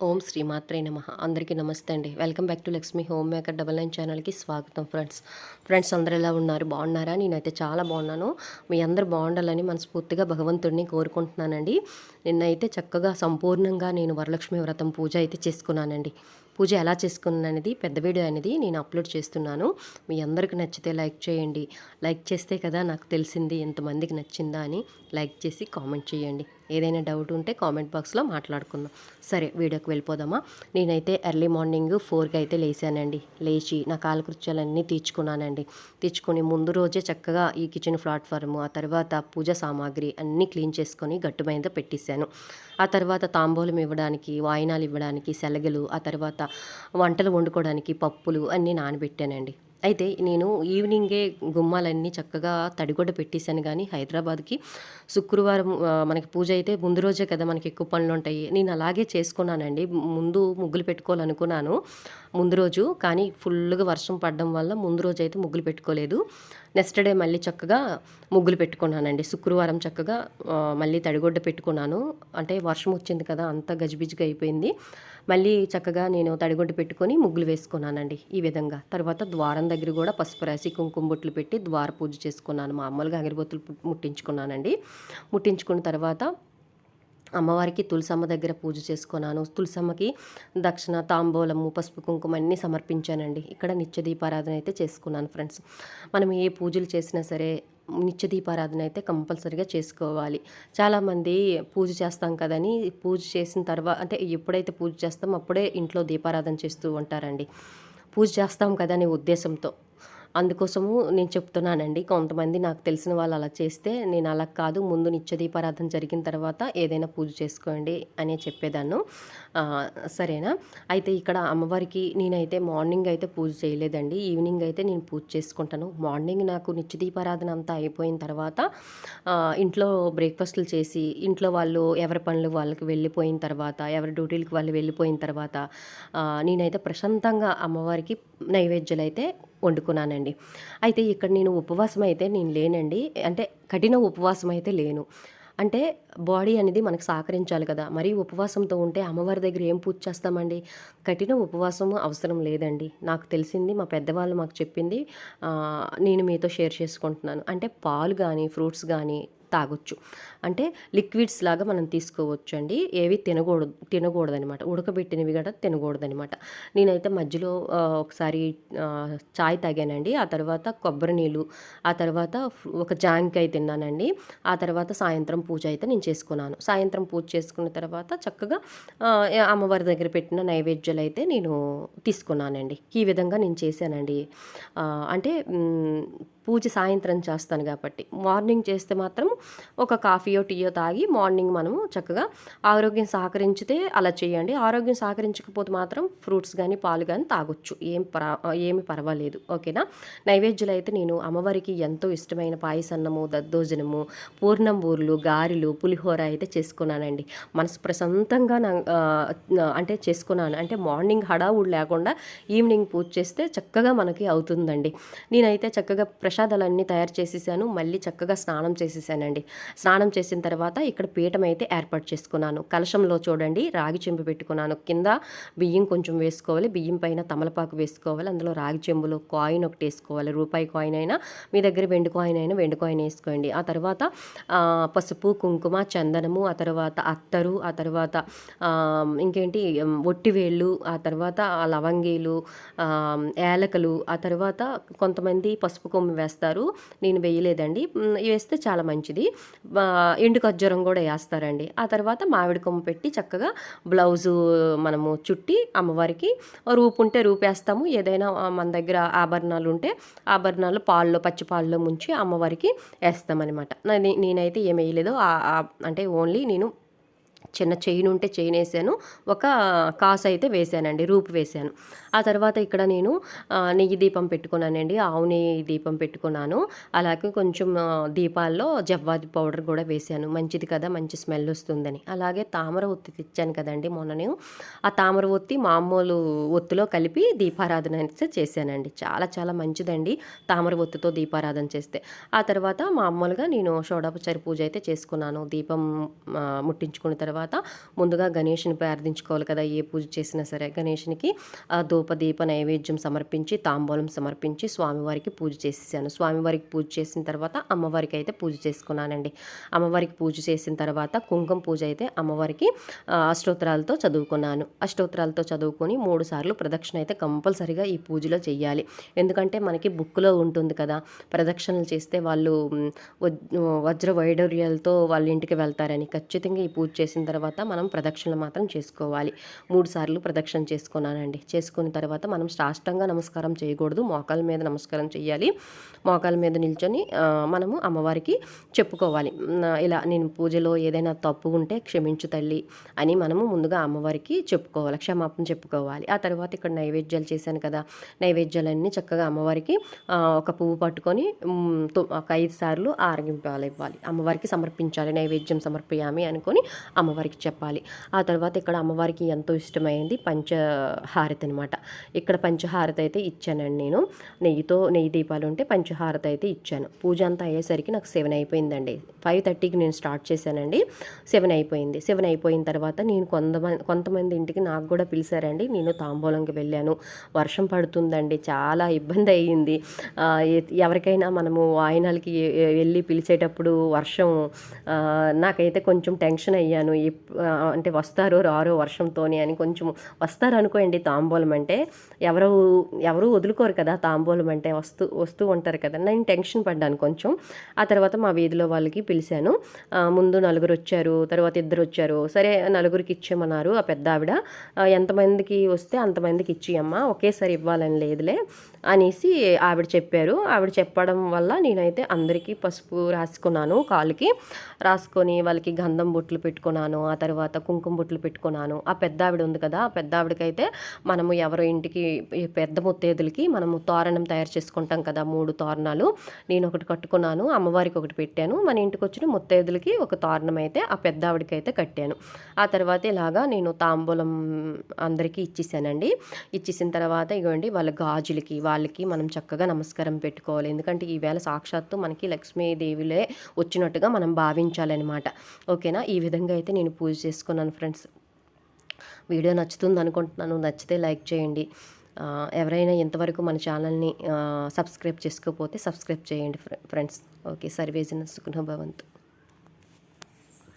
ఓం శ్రీమాత్రే నమ. అందరికీ నమస్తే అండి. Welcome back to Lakshmi home maker double nine ఛానల్కి స్వాగతం ఫ్రెండ్స్. ఫ్రెండ్స్ అందరు ఎలా ఉన్నారు? బాగున్నారా? నేనైతే చాలా బాగున్నాను. మీ అందరు బాగుండాలని మనస్ఫూర్తిగా భగవంతుడిని కోరుకుంటున్నానండి. నిన్నైతే చక్కగా సంపూర్ణంగా నేను వరలక్ష్మి వ్రతం పూజ అయితే చేసుకున్నానండి. పూజ ఎలా చేసుకున్నాను అనేది పెద్ద వీడియో అనేది నేను అప్లోడ్ చేస్తున్నాను. మీ అందరికి నచ్చితే లైక్ చేయండి. లైక్ చేస్తే కదా నాకు తెలిసింది ఎంతమందికి నచ్చిందా అని లైక్ చేసి కామెంట్ చేయండి. ఏదైనా డౌట్ ఉంటే కామెంట్ బాక్స్లో మాట్లాడుకుందాం. సరే వీడియోకి వెళ్ళిపోదామా? నేనైతే ఎర్లీ మార్నింగ్ ఫోర్కి అయితే లేచానండి. లేచి నా కాలకృత్యాలన్నీ తీర్చుకున్నానండి. తీర్చుకొని ముందు రోజే చక్కగా ఈ కిచెన్ ప్లాట్ఫామ్ ఆ తర్వాత పూజ సామాగ్రి అన్నీ క్లీన్ చేసుకొని గట్టు మీద పెట్టేశాను. ఆ తర్వాత తాంబూలం ఇవ్వడానికి వాయినాలు ఇవ్వడానికి సెలగలు ఆ తర్వాత వంటలు వండుకోవడానికి పప్పులు అన్నీ నానబెట్టానండి. అయితే నేను ఈవినింగే గుమ్మాలన్నీ చక్కగా తడిగొడ్డ పెట్టేశాను కానీ హైదరాబాద్కి. శుక్రవారం మనకి పూజ అయితే ముందు రోజే కదా మనకి ఎక్కువ పనులు ఉంటాయి. నేను అలాగే చేసుకున్నానండి. ముందు ముగ్గులు పెట్టుకోవాలనుకున్నాను ముందు రోజు. కానీ ఫుల్గా వర్షం పడడం వల్ల ముందు రోజు అయితే ముగ్గులు పెట్టుకోలేదు. నెక్స్ట్ డే మళ్ళీ చక్కగా ముగ్గులు పెట్టుకున్నానండి. శుక్రవారం చక్కగా మళ్ళీ తడిగొడ్డ పెట్టుకున్నాను. అంటే వర్షం వచ్చింది కదా అంత గజిబిజిగా అయిపోయింది. మళ్ళీ చక్కగా నేను తడిగొడ్డ పెట్టుకొని ముగ్గులు వేసుకున్నానండి ఈ విధంగా. తర్వాత ద్వారం దగ్గర కూడా పసుపు రాసి కుంకుమ బొట్లు పెట్టి ద్వార పూజ చేసుకున్నాను. మామూలుగా అగరబొత్తులు ముట్టించుకున్నానండి. ముట్టించుకున్న తర్వాత అమ్మవారికి తులసమ్మ దగ్గర పూజ చేసుకున్నాను. తులసమ్మకి దక్షిణ తాంబూలము పసుపు కుంకుమ అన్నీ సమర్పించానండి. ఇక్కడ నిత్య దీపారాధన అయితే చేసుకున్నాను ఫ్రెండ్స్. మనం ఏ పూజలు చేసినా సరే నిత్య దీపారాధన అయితే కంపల్సరీగా చేసుకోవాలి. చాలామంది పూజ చేస్తాం కదని పూజ చేసిన తర్వాత అంటే ఎప్పుడైతే పూజ చేస్తామో అప్పుడే ఇంట్లో దీపారాధన చేస్తూ ఉంటారండి. పూజ చేస్తాం కదా అనే ఉద్దేశంతో. అందుకోసము నేను చెప్తున్నానండి. కొంతమంది నాకు తెలిసిన వాళ్ళు అలా చేస్తే నేను అలా కాదు ముందు నిత్యదీపారాధన జరిగిన తర్వాత ఏదైనా పూజ చేసుకోండి అనే చెప్పేదాను సరేనా? అయితే ఇక్కడ అమ్మవారికి నేనైతే మార్నింగ్ అయితే పూజ చేయలేదండి. ఈవినింగ్ అయితే నేను పూజ చేసుకుంటాను. మార్నింగ్ నాకు నిత్యదీపారాధన అంతా అయిపోయిన తర్వాత ఇంట్లో బ్రేక్ఫాస్ట్లు చేసి ఇంట్లో వాళ్ళు ఎవరి పనులు వాళ్ళకి వెళ్ళిపోయిన తర్వాత ఎవరి డ్యూటీలకు వాళ్ళు వెళ్ళిపోయిన తర్వాత నేనైతే ప్రశాంతంగా అమ్మవారికి నైవేద్యాలు అయితే వండుకున్నానండి. అయితే ఇక్కడ నేను ఉపవాసం అయితే నేను లేనండి. అంటే కఠిన ఉపవాసం అయితే లేను. అంటే బాడీ అనేది మనకు సహకరించాలి కదా. మరి ఉపవాసంతో ఉంటే అమ్మవారి దగ్గర ఏం పూజ చేస్తామండి? కఠిన ఉపవాసం అవసరం లేదండి. నాకు తెలిసింది మా పెద్దవాళ్ళు మాకు చెప్పింది నేను మీతో షేర్ చేసుకుంటున్నాను. అంటే పాలు కానీ ఫ్రూట్స్ కానీ తాగొచ్చు. అంటే లిక్విడ్స్ లాగా మనం తీసుకోవచ్చు అండి ఏవి తినకూడదు తినకూడదనమాట. ఉడకబెట్టినవి కూడా తినకూడదనమాట. నేనైతే మధ్యలో ఒకసారి చాయ్ తాగానండి. ఆ తర్వాత కొబ్బరి నీళ్ళు ఆ తర్వాత ఒక జాంకాయ తిన్నానండి. ఆ తర్వాత సాయంత్రం పూజ అయితే నేను చేసుకున్నాను. సాయంత్రం పూజ చేసుకున్న తర్వాత చక్కగా అమ్మవారి దగ్గర పెట్టిన నైవేద్యాలు అయితే నేను తీసుకున్నానండి. ఈ విధంగా నేను చేశానండి. అంటే పూజ సాయంత్రం చేస్తాను కాబట్టి. మార్నింగ్ చేస్తే మాత్రం ఒక కాఫీయో టీయో తాగి మార్నింగ్ మనము చక్కగా ఆరోగ్యం సహకరించితే అలా చేయండి. ఆరోగ్యం సహకరించకపోతే మాత్రం ఫ్రూట్స్ కానీ పాలు కానీ తాగొచ్చు. ఏం పరా ఏమి పర్వాలేదు. ఓకేనా? నైవేద్యులు అయితే నేను అమ్మవారికి ఎంతో ఇష్టమైన పాయసన్నము దద్దోజనము పూర్ణం బూర్లు గారెలు పులిహోర అయితే చేసుకున్నానండి. మనసు ప్రశాంతంగా నా అంటే చేసుకున్నాను. అంటే మార్నింగ్ హడావుడు లేకుండా ఈవినింగ్ పూజ చేస్తే చక్కగా మనకి అవుతుందండి. నేనైతే చక్కగా ప్రసాదాలన్నీ తయారు చేసేసాను. మళ్ళీ చక్కగా స్నానం చేసేసానండి. స్నానం చేసిన తర్వాత ఇక్కడ పీఠం అయితే ఏర్పాటు చేసుకున్నాను. కలశంలో చూడండి రాగి చెంబు పెట్టుకున్నాను. కింద బియ్యం కొంచెం వేసుకోవాలి. బియ్యం పైన తమలపాకు వేసుకోవాలి. అందులో రాగి చెంబులో కాయిన్ ఒకటి వేసుకోవాలి. రూపాయి కాయిన్ అయినా మీ దగ్గర వెండి కాయిన్ అయినా వెండి కాయిన్ వేసుకోండి. ఆ తర్వాత పసుపు కుంకుమ చందనము ఆ తర్వాత అత్తరు ఆ తర్వాత ఇంకేంటి ఒట్టివేళ్ళు ఆ తర్వాత ఆ లవంగీలు ఏలకలు ఆ తర్వాత కొంతమంది పసుపు కొమ్ము వేస్తారు. నేను వేయలేదండి. వేస్తే చాలా మంచిది. ఎండు ఖర్జూరం కూడా వేస్తారండి. ఆ తర్వాత మామిడి కొమ్మ పెట్టి చక్కగా బ్లౌజు మనము చుట్టి అమ్మవారికి రూపు ఉంటే రూపేస్తాము. ఏదైనా మన దగ్గర ఆభరణాలు ఉంటే ఆభరణాలు పాల్లో పచ్చి పాల్లో ముంచి అమ్మవారికి వేస్తామన్నమాట. నేనైతే ఏం వేయలేదు. అంటే ఓన్లీ నేను చిన్న చైన్ ఉంటే చైన్ వేసాను ఒక కాసు అయితే వేసానండి రూపు వేసాను. ఆ తర్వాత ఇక్కడ నేను నెయ్యి దీపం పెట్టుకున్నానండి ఆవు నెయ్యి దీపం పెట్టుకున్నాను. అలాగే కొంచెం దీపాల్లో జవ్వాది పౌడర్ కూడా వేసాను. మంచిది కదా మంచి స్మెల్ వస్తుందని. అలాగే తామర ఒత్తి తెచ్చాను కదండి మొన్న నేను. ఆ తామర ఒత్తి మామూలు ఒత్తిలో కలిపి దీపారాధన అయితే చేశానండి. చాలా చాలా మంచిదండి తామర ఒత్తితో దీపారాధన చేస్తే. ఆ తర్వాత మామూలుగా నేను షోడాపచారి పూజ అయితే చేసుకున్నాను. దీపం ముట్టించుకున్న తర్వాత తర్వాత ముందుగా గణేషుని ప్రార్థించుకోవాలి కదా ఏ పూజ చేసినా సరే. గణేషునికి ఆ ధూప దీప నైవేద్యం సమర్పించి తాంబూలం సమర్పించి స్వామివారికి పూజ చేసేసాను. స్వామివారికి పూజ చేసిన తర్వాత అమ్మవారికి అయితే పూజ చేసుకున్నానండి. అమ్మవారికి పూజ చేసిన తర్వాత కుంకుమ పూజ అయితే అమ్మవారికి అష్టోత్తరాలతో చదువుకున్నాను. అష్టోత్తరాలతో చదువుకొని మూడు సార్లు ప్రదక్షిణ అయితే కంపల్సరిగా ఈ పూజలో చేయాలి ఎందుకంటే మనకి బుక్లో ఉంటుంది కదా ప్రదక్షిణలు చేస్తే వాళ్ళు వజ్ర వైడూర్యాలతో వాళ్ళ ఇంటికి వెళ్తారని. ఖచ్చితంగా ఈ పూజ చేసిన తర్వాత మనం ప్రదక్షిణలు మాత్రం చేసుకోవాలి. మూడు సార్లు ప్రదక్షిణ చేసుకున్నానండి. చేసుకున్న తర్వాత మనం సాష్టంగా నమస్కారం చేయకూడదు. మోకాల మీద నమస్కారం చేయాలి. మోకాల మీద నిల్చొని మనము అమ్మవారికి చెప్పుకోవాలి. ఇలా నేను పూజలో ఏదైనా తప్పు ఉంటే క్షమించు తల్లి అని మనము ముందుగా అమ్మవారికి చెప్పుకోవాలి. క్షమాపణ చెప్పుకోవాలి. ఆ తర్వాత ఇక్కడ నైవేద్యాలు చేశాను కదా. నైవేద్యాలన్నీ చక్కగా అమ్మవారికి ఒక పువ్వు పట్టుకొని ఒక ఐదు సార్లు ఆరగింపాలి ఇవ్వాలి అమ్మవారికి సమర్పించాలి. నైవేద్యం సమర్పయామి అనుకొని అమ్మవారికి చెప్పాలి. ఆ తర్వాత ఇక్కడ అమ్మవారికి ఎంతో ఇష్టమైంది పంచహారతి అనమాట ఇక్కడ పంచహారతి అయితే ఇచ్చానండి నేను. నెయ్యితో నెయ్యి దీపాలు ఉంటే పంచహారతి అయితే ఇచ్చాను. పూజ అంతా అయ్యేసరికి నాకు సెవెన్ అయిపోయిందండి. ఫైవ్ థర్టీకి నేను స్టార్ట్ చేశానండి. సెవెన్ అయిపోయింది. సెవెన్ అయిపోయిన తర్వాత నేను కొంతమంది కొంతమంది ఇంటికి నాకు కూడా పిలిచారండి. నేను తాంబూలంకి వెళ్ళాను. వర్షం పడుతుందండి. చాలా ఇబ్బంది అయ్యింది. ఎవరికైనా మనము వాయినాలకి వెళ్ళి పిలిచేటప్పుడు వర్షం నాకైతే కొంచెం టెన్షన్ అయ్యాను. అంటే వస్తారో రారో వర్షంతోనే అని కొంచెం వస్తారు అనుకోండి తాంబూలం అంటే ఎవరు ఎవరు వదులుకోరు కదా తాంబూలం అంటే వస్తూ వస్తూ ఉంటారు కదా. నేను టెన్షన్ పడ్డాను కొంచెం. ఆ తర్వాత మా వీధిలో వాళ్ళకి పిలిచాను. ముందు నలుగురు వచ్చారు తర్వాత ఇద్దరు వచ్చారు. సరే నలుగురికి ఇచ్చేయమన్నారు ఆ పెద్ద ఆవిడ. ఎంతమందికి వస్తే అంతమందికి ఇచ్చేయమ్మా ఒకేసారి ఇవ్వాలని లేదులే అనేసి ఆవిడ చెప్పారు. ఆవిడ చెప్పడం వల్ల నేనైతే అందరికీ పసుపు రాసుకున్నాను కాలుకి. రాసుకొని వాళ్ళకి గంధం బొట్లు పెట్టుకున్నాను. ఆ తర్వాత కుంకుమ బొట్లు పెట్టుకున్నాను. ఆ పెద్ద ఆవిడ ఉంది కదా ఆ పెద్ద ఆవిడకైతే మనము ఎవరో ఇంటికి పెద్ద ముత్తేదులకి మనము తోరణం తయారు చేసుకుంటాం కదా మూడు తోరణాలు. నేను ఒకటి కట్టుకున్నాను అమ్మవారికి ఒకటి పెట్టాను. మన ఇంటికి వచ్చిన ముత్తైదులకి ఒక తోరణం అయితే ఆ పెద్ద ఆవిడకైతే కట్టాను. ఆ తర్వాత ఇలాగా నేను తాంబూలం అందరికీ ఇచ్చేసానండి. ఇచ్చేసిన తర్వాత ఇగోండి వాళ్ళ గాజులకి వాళ్ళకి మనం చక్కగా నమస్కారం పెట్టుకోవాలి. ఎందుకంటే ఈవేళ సాక్షాత్తు మనకి లక్ష్మీదేవిలే వచ్చినట్టుగా మనం భావించాలన్నమాట. ఓకేనా? ఈ విధంగా అయితే నేను పూజ చేసుకున్నాను ఫ్రెండ్స్. వీడియో నచ్చుతుంది అనుకుంటున్నాను. నచ్చితే లైక్ చేయండి. ఎవరైనా ఇంతవరకు మన ఛానల్ని సబ్స్క్రైబ్ చేసుకోకపోతే సబ్స్క్రైబ్ చేయండి ఫ్రెండ్స్. ఓకే సర్వేజన సుఖభవంతు